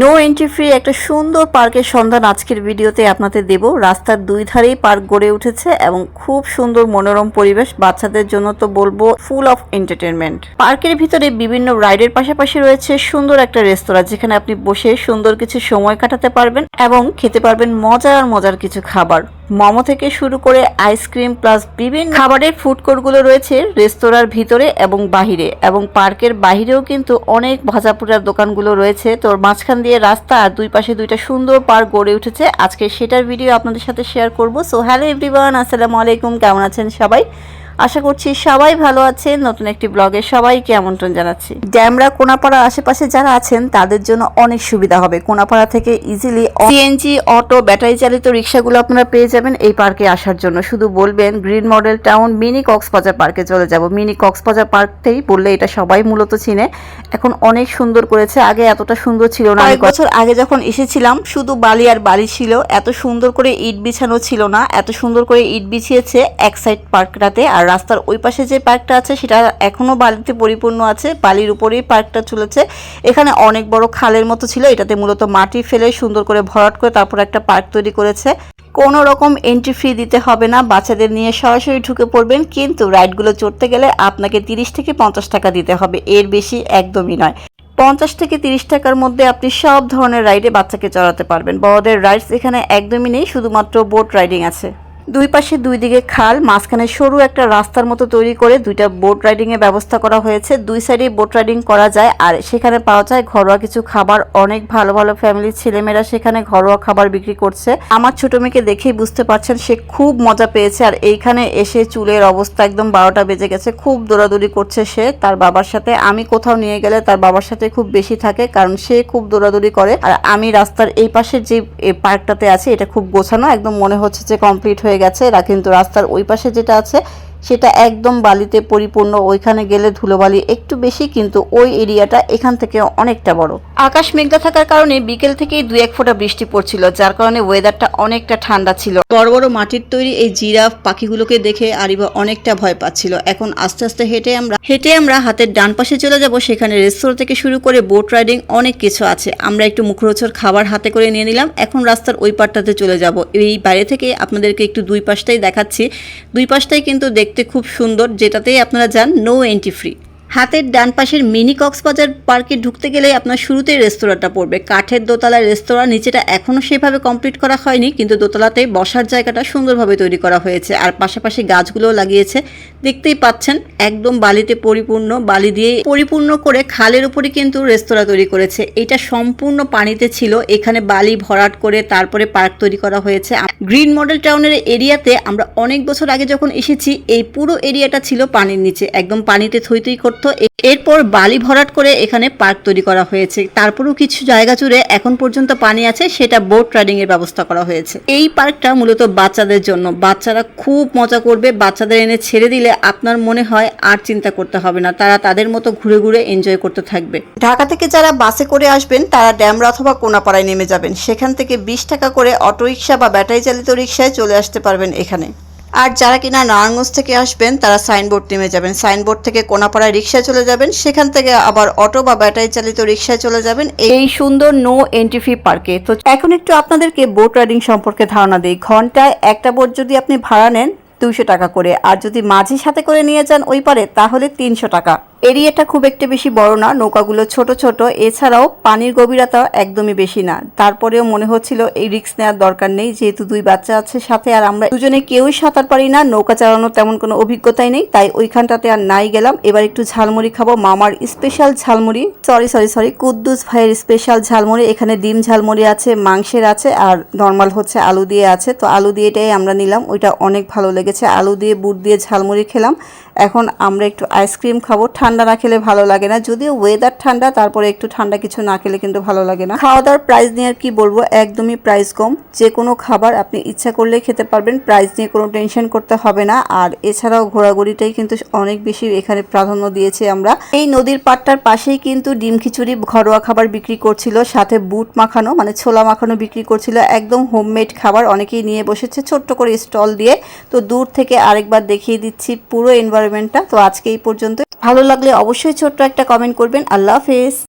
No entry free একটা সুন্দর পার্কের সন্ধান আজকের ভিডিওতে আপনাদের দেব। রাস্তার দুই ধারেই পার্ক গড়ে উঠেছে এবং খুব সুন্দর মনোরম পরিবেশ। বাচ্চাদের জন্য তো বলব ফুল অফ এন্টারটেনমেন্ট পার্কের ভিতরে বিভিন্ন রাইডের পাশাপাশি রয়েছে সুন্দর একটা রেস্তোরাঁ, যেখানে আপনি বসে সুন্দর কিছু সময় কাটাতে পারবেন এবং খেতে পারবেন মজার মজার কিছু খাবার। মোমো থেকে শুরু করে আইসক্রিম প্লাস বিভিন্ন খাবারের ফুড কোর্টগুলো রয়েছে রেস্তোরাঁর ভিতরে এবং বাহিরে এবং পার্কের বাহিরেও কিন্তু অনেক ভাজাপুরার দোকানগুলো রয়েছে। তোর মাঝখান দিয়ে রাস্তা আর দুই পাশে দুইটা সুন্দর পার্ক গড়ে উঠেছে। আজকে সেটার ভিডিও আপনাদের সাথে শেয়ার করব। সো হ্যালো এভরিওয়ান আসসালামু আলাইকুম, কেমন আছেন সবাই? আশা করছি সবাই ভালো আছেন। নতুন একটি ব্লগে সবাইকে আমন্ত্রণ জানাচ্ছি। ড্যামরা কোনাপাড়া আশেপাশে যারা আছেন, তাদের জন্য অনেক সুবিধা হবে। কোনাপাড়া থেকে ইজিলি সিএনজি অটো ব্যাটারি চালিত রিক্সাগুলো আপনারা পেয়ে যাবেন এই পার্কে আসার জন্য। শুধু বলবেন green model town mini Cox's Bazar পার্কে চলে যাব। মিনি কক্সবাজার পার্কতেই বললে এটা সবাই মূলত চিনে। এখন অনেক সুন্দর করেছে। আগে এতটা সুন্দর ছিল না। কয়েক বছর আগে যখন এসেছিলাম শুধু বালি আর বালি ছিল। এত সুন্দর করে ইট বিছানো ছিল না। এত সুন্দর করে ইট বিছিয়েছে এক সাইড পার্কটাতে। আর রাস্তার ওই পাশে যে পার্কটা আছে সেটা এখনও বালিতে পরিপূর্ণ আছে। বালির উপরেই পার্কটা চলেছে। এখানে অনেক বড় খালের মতো ছিল। এটাতে মূলত মাটি ফেলে সুন্দর করে ভরাট করে তারপর একটা পার্ক তৈরি করেছে। কোনো রকম এন্ট্রি ফি দিতে হবে না, বাচ্চাদের নিয়ে সরাসরি ঢুকে পড়বেন, কিন্তু রাইডগুলো চড়তে গেলে আপনাকে তিরিশ থেকে পঞ্চাশ টাকা দিতে হবে, এর বেশি একদমই নয়। পঞ্চাশ থেকে তিরিশ টাকার মধ্যে আপনি সব ধরনের রাইডে বাচ্চাকে চড়াতে পারবেন। বড়দের রাইডস এখানে একদমই নেই, শুধুমাত্র বোট রাইডিং আছে। দুই পাশে দুই দিকে খাল, মাঝখানে সরু একটা রাস্তার মতো তৈরি করে দুইটা বোট রাইডিং এর ব্যবস্থা করা হয়েছে। দুই সাইডে বোট রাইডিং করা যায় আর সেখানে পাওয়া যায় ঘরোয়া কিছু খাবার। অনেক ভালো ভালো ফ্যামিলির ছেলেমেয়েরা সেখানে ঘরোয়া খাবার বিক্রি করছে। আমার ছোট মেয়েকে দেখেই বুঝতে পারছেন, সে খুব মজা পেয়েছে আর এইখানে এসে চুলের অবস্থা একদম বারোটা বেজে গেছে। খুব দৌড়াদৌড়ি করছে সে, তার বাবার সাথে। আমি কোথাও নিয়ে গেলে তার বাবার সাথে খুব বেশি থাকে কারণ সে খুব দৌড়াদৌড়ি করে। আর আমি রাস্তার এই পাশের যে পার্কটাতে আছে, এটা খুব গোছানো, একদম মনে হচ্ছে যে কমপ্লিট হয়ে গেছে, এরা কিন্তু রাস্তার ওই পাশে যেটা আছে, সেটা একদম বালিতে পরিপূর্ণ, ওইখানে গেলে ধুলোবালি একটু বেশি, কিন্তু ওই এরিয়াটা এখান থেকে অনেকটা বড়। আকাশ মেঘলা থাকার কারণে বিকেল থেকেই দুই এক ফোঁটা বৃষ্টি পড়ছিল, যার কারণে ওয়েদারটা অনেকটা ঠান্ডা ছিল। বড় বড় মাটির তৈরি এই জিরাফ পাখিগুলোকে দেখে আরিবা অনেকটা ভয় পাচ্ছিল। এখন আস্তে আস্তে হেঁটে আমরা হেঁটে আমরা হাতের ডান পাশে চলে যাব। সেখানে রেস্তোরাঁ থেকে শুরু করে বোট রাইডিং অনেক কিছু আছে। আমরা একটু মুখরোচর খাবার হাতে করে নিয়ে নিলাম। এখন রাস্তার ওই পাটটাতে চলে যাব। এই বাইরে থেকে আপনাদেরকে একটু দুই পাশটাই দেখাচ্ছি। দুই পাশটাই কিন্তু দেখতে খুব সুন্দর, যেটাতেই আপনারা যান নো এন্ট্রি ফ্রি হাতের ডান পাশের মিনি কক্সবাজার পার্কে ঢুকতে গেলে আপনার শুরুতেই রেস্তোরাঁটা পড়বে। কাঠের দোতলার রেস্তোরাঁ, নিচেটা এখনও সেভাবে কমপ্লিট করা হয়নি, কিন্তু দোতলাতে বসার জায়গাটা সুন্দরভাবে তৈরি করা হয়েছে। আর পাশাপাশি গাছগুলোও লাগিয়েছে। দেখতেই পাচ্ছেন, একদম বালিতে পরিপূর্ণ, বালি দিয়ে পরিপূর্ণ করে খালের উপরে কিন্তু রেস্তোরাঁ তৈরি করেছে। এটা সম্পূর্ণ পানিতে ছিল, এখানে বালি ভরাট করে তারপরে পার্ক তৈরি করা হয়েছে। গ্রিন মডেল টাউনের এরিয়াতে আমরা অনেক বছর আগে যখন এসেছি, এই পুরো এরিয়াটা ছিল পানির নিচে। একদম পানিতে থই থই করতো এরপর বালি ভরাট করে এখানে পার্ক তৈরি করা হয়েছে। তারপরেও কিছু জায়গা জুড়ে এখন পর্যন্ত পানি আছে, সেটা বোট রাইডিং এর ব্যবস্থা করা হয়েছে। এই পার্কটা মূলত বাচ্চাদের জন্য। বাচ্চারা খুব মজা করবে, বাচ্চাদের এনে ছেড়ে দিলে আপনার মনে হয় আর চিন্তা করতে হবে না, তারা তাদের মতো ঘুরে ঘুরে এনজয় করতে থাকবে। ঢাকা থেকে যারা বাসে করে আসবেন, তারা ড্যামরা অথবা কোনাপাড়ায় নেমে যাবেন। সেখান থেকে বিশ টাকা করে অটো রিক্সা বা ব্যাটারি চালিত রিক্সায় চলে আসতে পারবেন এখানে। আর যারা কিনা নারায়ণগঞ্জ থেকে আসবেন, তারা সাইনবোর্ড নেমে যাবেন। সাইনবোর্ড থেকে কোনাপাড়ায় রিক্সায় চলে যাবেন, সেখান থেকে আবার অটো বা ব্যাটারি চালিত রিক্সায় চলে যাবেন। এই সুন্দর নো এন্ট্রি ফি পার্কে তো এখন একটু আপনাদেরকে বোট রাইডিং সম্পর্কে ধারণা দিই। ঘন্টায় একটা বোট যদি আপনি ভাড়া নেন, দুইশো টাকা করে। আর যদি মাঝে সাথে করে নিয়ে যান ওই পারে, তাহলে তিনশো টাকা। এরিয়াটা খুব একটা বেশি বড় না, নৌকাগুলো ছোট ছোট, এছাড়াও পানির গভীরতা একদমই বেশি না। তারপরেও মনে হচ্ছিল এই রিস্ক নেওয়ার দরকার নেই, যেহেতু দুই বাচ্চা আছে সাথে আর আমরা দুজনে কেউই সাঁতার পারি না, নৌকা চালানোর তেমন কোনো অভিজ্ঞতাই নেই, তাই ওইখানটাতে আর নাই গেলাম। এবার একটু ঝালমুড়ি খাব, মামার স্পেশাল ঝালমুড়ি সরি সরি সরি কুদ্দুস ভাইয়ের স্পেশাল ঝালমুড়ি, এখানে ডিম ঝালমুড়ি আছে, মাংসের আছে, আর নর্মাল হচ্ছে আলু দিয়ে আছে, তো আলু দিয়ে এটাই আমরা নিলাম, ওইটা অনেক ভালো লেগেছে, আলু দিয়ে, বুট দিয়ে ঝালমুড়ি খেলাম। এখন আমরা একটু আইসক্রিম খাব, ঠান্ডা না খেলে ভালো লাগে না। যদিও ওয়েদার ঠান্ডা, তারপরে একটু ঠান্ডা কিছু না খেলে কিন্তু ভালো লাগে না। খাওয়া দাওয়ার প্রাইস নিয়ে আর কি বলব? একদমই প্রাইস কম। যে কোনো খাবার আপনি ইচ্ছা করলে খেতে পারবেন। প্রাইস নিয়ে কোনো টেনশন করতে হবে না। আর এছাড়াও ঘোরাঘুরিটাই কিন্তু অনেক বেশি এখানে প্রাধান্য দিয়েছি আমরা। এই নদীর পাড়টার পাশেই কিন্তু ডিম খিচুড়ি ঘরোয়া খাবার বিক্রি করছিল। সাথে বুট মাখানো মানে ছোলা মাখানো বিক্রি করছিল। একদম হোমমেড খাবার অনেকেই নিয়ে বসেছে ছোট্ট করে স্টল দিয়ে। তো দূর থেকে আরেকবার দেখিয়ে দিচ্ছি পুরো এনভায়রনমেন্টটা তো আজকে এই পর্যন্ত ভালো লাগলে অবশ্যই ছোট্ট একটা কমেন্ট করবেন। আল্লাহ হাফেজ।